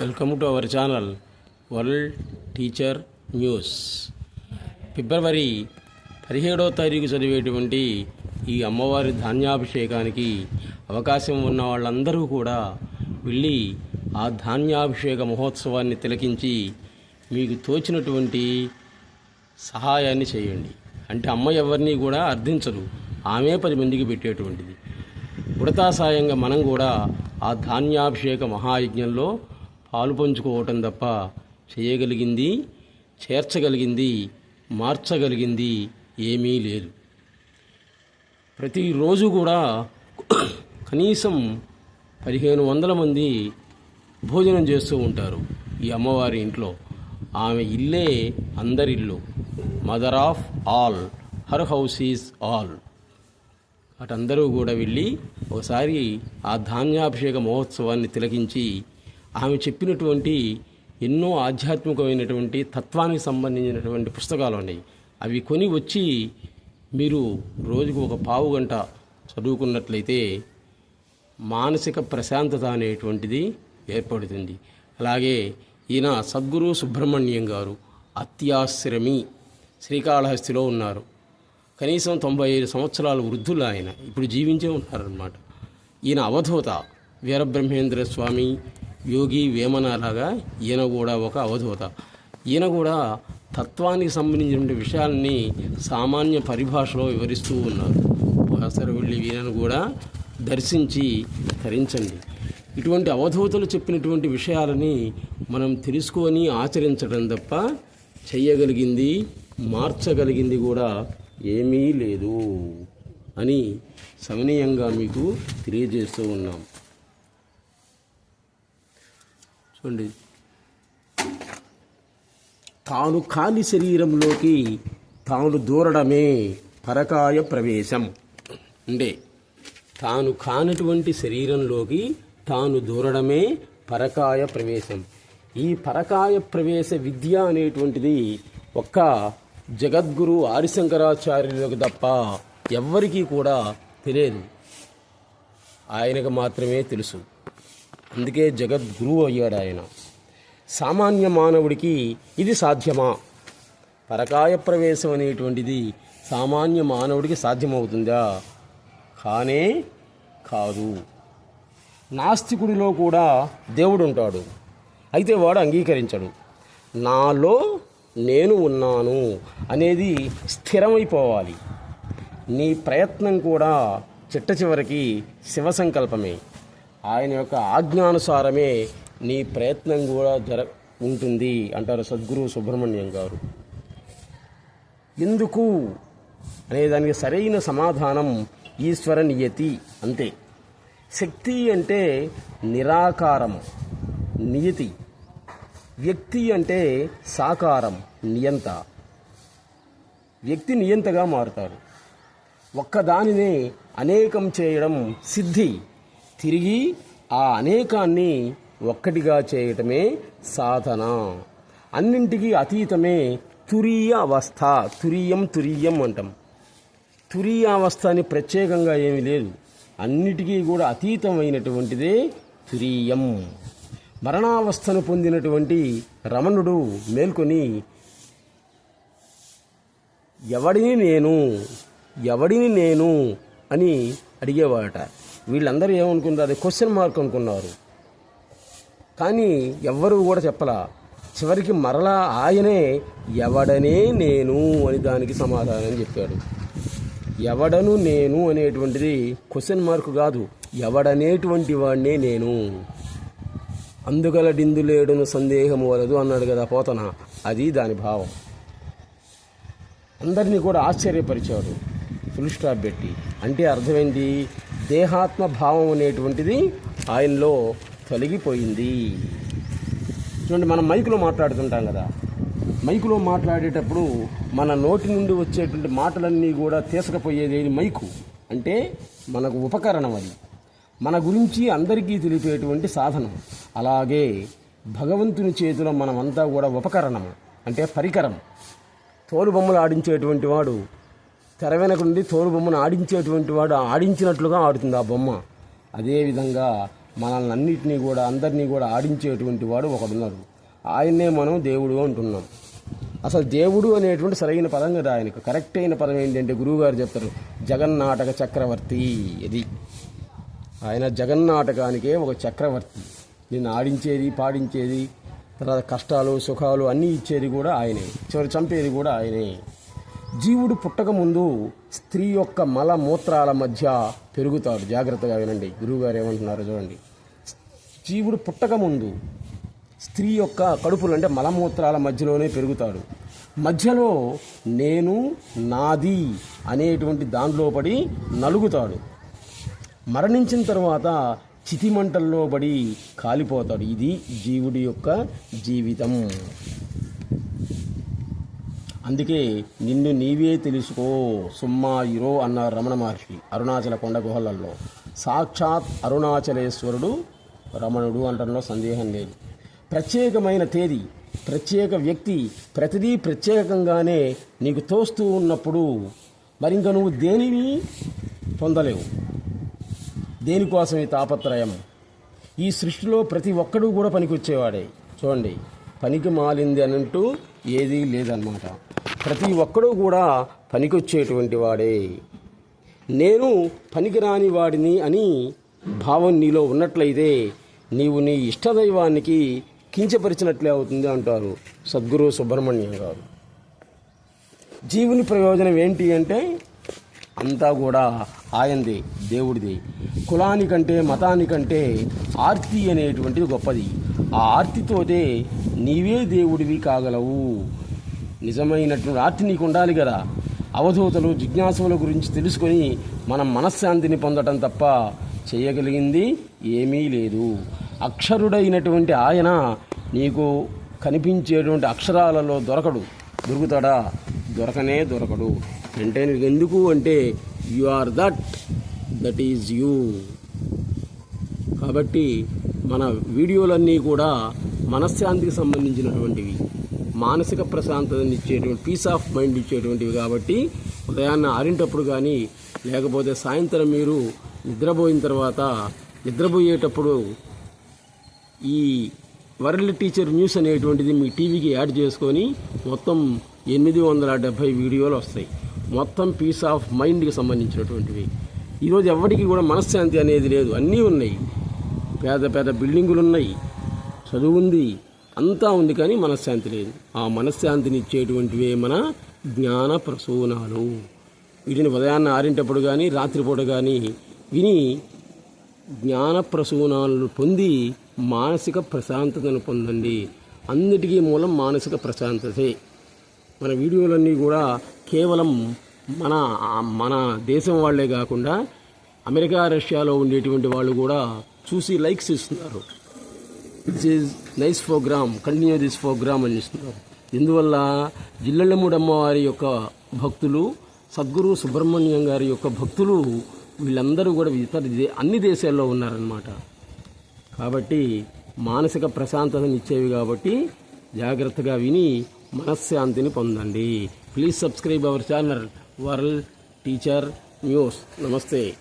Welcome to our channel world teacher news. ఫిబ్రవరి పదిహేడవ తారీఖు చదివేటువంటి ఈ అమ్మవారి ధాన్యాభిషేకానికి అవకాశం ఉన్న వాళ్ళందరూ కూడా వెళ్ళి ఆ ధాన్యాభిషేక మహోత్సవాన్ని తిలకించి మీకు తోచినటువంటి సహాయాన్ని చేయండి. అంటే అమ్మ ఎవరిని కూడా అర్థించరు ఆమె పది మందికి పెట్టేటువంటిది. ఉడతా సాయంగా మనం కూడా ఆ ధాన్యాభిషేక మహాయజ్ఞంలో పాలు పంచుకోవటం తప్ప చేయగలిగింది చేర్చగలిగింది మార్చగలిగింది ఏమీ లేదు. ప్రతిరోజు కూడా కనీసం పదిహేను వందల మంది భోజనం చేస్తూ ఉంటారు ఈ అమ్మవారి ఇంట్లో. ఆమె ఇల్లే అందరిల్లు. Mother of all her house is all అటందరూ కూడా వెళ్ళి ఒకసారి ఆ ధాన్యాభిషేక మహోత్సవాన్ని తిలకించి ఆమె చెప్పినటువంటి ఎన్నో ఆధ్యాత్మికమైనటువంటి తత్వానికి సంబంధించినటువంటి పుస్తకాలు ఉన్నాయి. అవి కొని వచ్చి మీరు రోజుకు ఒక పావు గంట చదువుకున్నట్లయితే మానసిక ప్రశాంతత అనేటువంటిది ఏర్పడుతుంది. అలాగే ఈయన సద్గురు సుబ్రహ్మణ్యం గారు అత్యాశ్రమి శ్రీకాళహస్తిలో ఉన్నారు. కనీసం తొంభై ఐదు సంవత్సరాల వృద్ధులు ఆయన. ఇప్పుడు జీవించే ఉన్నారన్నమాట. ఈయన అవధూత వీరబ్రహ్మేంద్ర స్వామి యోగి వేమనలాగా ఈయన కూడా ఒక అవధూత. ఈయన కూడా తత్వానికి సంబంధించిన విషయాలని సామాన్య పరిభాషలో వివరిస్తూ ఉన్నారు. ఒకసారి వెళ్ళి ఈయనను కూడా దర్శించి ధరించండి ఇటువంటి అవధూతలు చెప్పినటువంటి విషయాలని మనం తెలుసుకొని ఆచరించడం తప్ప చెయ్యగలిగింది మార్చగలిగింది కూడా ఏమీ లేదు అని సమనీయంగా మీకు తెలియజేస్తూ ఉన్నాం. చూడండి తాను కాని శరీరంలోకి తాను దూరడమే పరకాయ ప్రవేశం. అంటే తాను కానటువంటి శరీరంలోకి తాను దూరడమే పరకాయ ప్రవేశం. ఈ పరకాయ ప్రవేశ విద్య అనేటువంటిది ఒక్క జగద్గురు ఆదిశంకరాచార్యులకు తప్ప ఎవ్వరికీ కూడా తెలియదు. ఆయనకు మాత్రమే తెలుసు. అందుకే జగద్గురువు అయ్యాడు ఆయన. సామాన్య మానవుడికి ఇది సాధ్యమా? పరకాయ ప్రవేశం అనేటువంటిది సామాన్య మానవుడికి సాధ్యమవుతుందా? కానే కాదు. నాస్తికుడిలో కూడా దేవుడు ఉంటాడు అయితే వాడు అంగీకరించడు. నాలో నేను ఉన్నాను అనేది స్థిరమైపోవాలి. నీ ప్రయత్నం కూడా చిట్ట చివరికి శివ సంకల్పమే. ఆయన యొక్క ఆజ్ఞానుసారమే నీ ప్రయత్నం కూడా జర ఉంటుంది అంటారు సద్గురు సుబ్రహ్మణ్యం గారు. ఎందుకు? అనేదానికి సరైన సమాధానం ఈశ్వర నియతి అంతే. శక్తి అంటే నిరాకారం నియతి. వ్యక్తి అంటే సాకారం నియంత. వ్యక్తి నియంతగా మారుతాడు. ఒక్కదానినే అనేకం చేయడం సిద్ధి. తిరిగి ఆ అనేకాన్ని ఒక్కటిగా చేయటమే సాధన. అన్నింటికీ అతీతమే తురీయ అవస్థ తురీయం తురీయం అంటాం. తురీయ అవస్థ అని ప్రత్యేకంగా ఏమీ లేదు. అన్నిటికీ కూడా అతీతమైనటువంటిదే తురీయం. మరణావస్థను పొందినటువంటి రమణుడు మేల్కొని ఎవడిని నేను? ఎవడిని నేను? అని అడిగేవాడట. వీళ్ళందరూ ఏమనుకున్నారు అది క్వశ్చన్ మార్క్ అనుకున్నారు. కానీ ఎవ్వరూ కూడా చెప్పలా. చివరికి మరలా ఆయనే ఎవడనే నేను అని దానికి సమాధానం చెప్పాడు. ఎవడను నేను అనేటువంటిది క్వశ్చన్ మార్క్ కాదు. ఎవడనేటువంటి వాడినే నేను. అందుగల డిందులేడును సందేహము వలదు అన్నాడు కదా పోతన. అది దాని భావం. అందరినీ కూడా ఆశ్చర్యపరిచాడు. ఫుల్ స్టాప్ పెట్టి. అంటే అర్థమైంది దేహాత్మ భావం అనేటువంటిది ఆయనలో తొలగిపోయింది. చూడండి మనం మైకులో మాట్లాడుతుంటాం కదా. మైకులో మాట్లాడేటప్పుడు మన నోటి నుండి వచ్చేటువంటి మాటలన్నీ కూడా తీసుకపోయేది మైకు. అంటే మనకు ఉపకరణం అది. మన గురించి అందరికీ తెలిపేటువంటి సాధనం. అలాగే భగవంతుని చేతిలో మనమంతా కూడా ఉపకరణం. అంటే పరికరం. తోలుబొమ్మలు ఆడించేటువంటి వాడు తెర వెనక నుండి తోలుబొమ్మను ఆడించేటువంటి వాడు ఆడించినట్లుగా ఆడుతుంది ఆ బొమ్మ. అదేవిధంగా మనల్ని అన్నిటినీ కూడా అందరినీ కూడా ఆడించేటువంటి వాడు ఒకడున్నారు. ఆయన్నే మనం దేవుడు అంటున్నాం. అసలు దేవుడు అనేటువంటి సరైన పదం కదా ఆయనకు. కరెక్ట్ అయిన పదం ఏంటంటే గురువుగారు చెప్తారు జగన్నాటక చక్రవర్తి ఇది. ఆయన జగన్నాటకానికే ఒక చక్రవర్తి. నిన్ను ఆడించేది పాడించేది తర్వాత కష్టాలు సుఖాలు అన్నీ ఇచ్చేది కూడా ఆయనే. చివరి చంపేది కూడా ఆయనే. జీవుడు పుట్టక ముందు స్త్రీ యొక్క మల మూత్రాల మధ్య పెరుగుతాడు జాగ్రత్తగా వినండి. గురువుగారు ఏమంటున్నారు చూడండి. జీవుడు పుట్టక ముందు స్త్రీ యొక్క కడుపులు అంటే మలమూత్రాల మధ్యలోనే పెరుగుతాడు మధ్యలో నేను నాది అనేటువంటి దానిలో పడి నలుగుతాడు మరణించిన తర్వాత చితిమంటల్లో పడి కాలిపోతాడు ఇది జీవుడి యొక్క జీవితం. అందుకే నిన్ను నీవే తెలుసుకో. సుమ్మా ఇరో అన్నారు రమణ మహర్షి అరుణాచల కొండ గుహలలో. సాక్షాత్ అరుణాచలేశ్వరుడు రమణుడు అంటంలో సందేహం లేదు. ప్రత్యేకమైన తేదీ ప్రత్యేక వ్యక్తి ప్రతిదీ ప్రత్యేకంగానే నీకు తోస్తూ ఉన్నప్పుడు మరి ఇంకా నువ్వు దేనిని పొందలేవు. దేనికోసం ఈ తాపత్రయం? ఈ సృష్టిలో ప్రతి ఒక్కడు కూడా పనికొచ్చేవాడే. చూడండి పనికి మాలింది అని అంటూ ఏదీ లేదన్నమాట. ప్రతి ఒక్కడూ కూడా పనికొచ్చేటువంటి వాడే. నేను పనికిరాని వాడిని అని భావం నీలో ఉన్నట్లయితే నీవు నీ ఇష్టదైవానికి కించపరిచినట్లే అవుతుంది అంటారు సద్గురు సుబ్రహ్మణ్యం గారు. జీవుని ప్రయోజనం ఏంటి అంటే అంతా కూడా ఆయంది దేవుడిది. కులానికంటే మతానికంటే ఆర్తి అనేటువంటిది గొప్పది. ఆ ఆర్తితోటే నీవే దేవుడివి కాగలవు. నిజమైనటువంటి ఆర్తి నీకు ఉండాలి కదా. అవధూతలు జిజ్ఞాసుల గురించి తెలుసుకొని మనం మనశ్శాంతిని పొందటం తప్ప చేయగలిగింది ఏమీ లేదు. అక్షరుడైనటువంటి ఆయన నీకు కనిపించేటువంటి అక్షరాలలో దొరకడు. దొరుకుతాడా? దొరకనే దొరకడు. అంటే నీకు ఎందుకు అంటే you are that that is you కాబట్టి మన వీడియోలన్నీ కూడా మనశ్శాంతికి సంబంధించినటువంటివి. మానసిక ప్రశాంతతని ఇచ్చేటువంటి పీస్ ఆఫ్ మైండ్ ఇచ్చేటువంటివి కాబట్టి ఉదయాన్నే ఆరింటప్పుడు కానీ లేకపోతే సాయంత్రం మీరు నిద్రపోయిన తర్వాత నిద్రపోయేటప్పుడు ఈ వరల్డ్ టీచర్ న్యూస్ అనేటువంటిది మీ టీవీకి యాడ్ చేసుకొని మొత్తం ఎనిమిది వందల డెబ్భై వీడియోలు వస్తాయి. మొత్తం పీస్ ఆఫ్ మైండ్కి సంబంధించినటువంటివి. ఈరోజు ఎవరికి కూడా మనశ్శాంతి అనేది లేదు. అన్నీ ఉన్నాయి. పేద పేద బిల్డింగులు ఉన్నాయి. చదువు ఉంది. అంతా ఉంది కానీ మనశ్శాంతి లేదు. ఆ మనశ్శాంతిని ఇచ్చేటువంటివే మన జ్ఞాన ప్రసూనాలు. వీటిని ఉదయాన్నే ఆరింటప్పుడు కానీ రాత్రిపూట కానీ విని జ్ఞాన ప్రసూనాలను పొంది మానసిక ప్రశాంతతను పొందండి. అన్నిటికీ మూలం మానసిక ప్రశాంతతే. మన వీడియోలన్నీ కూడా కేవలం మన మన దేశం వాళ్ళే కాకుండా అమెరికా రష్యాలో ఉండేటువంటి వాళ్ళు కూడా చూసి లైక్స్ ఇస్తున్నారు. This is nice program continue this program అని ఇస్తున్నారు ఇందువల్ల జిల్లెళ్ళమూడమ్మ వారి యొక్క భక్తులు సద్గురు సుబ్రహ్మణ్యం గారి యొక్క భక్తులు వీళ్ళందరూ కూడా ఇతర అన్ని దేశాల్లో ఉన్నారనమాట కాబట్టి మానసిక ప్రశాంతతని ఇచ్చేవి కాబట్టి జాగ్రత్తగా విని మనశ్శాంతిని పొందండి. Please subscribe our channel world teacher news నమస్తే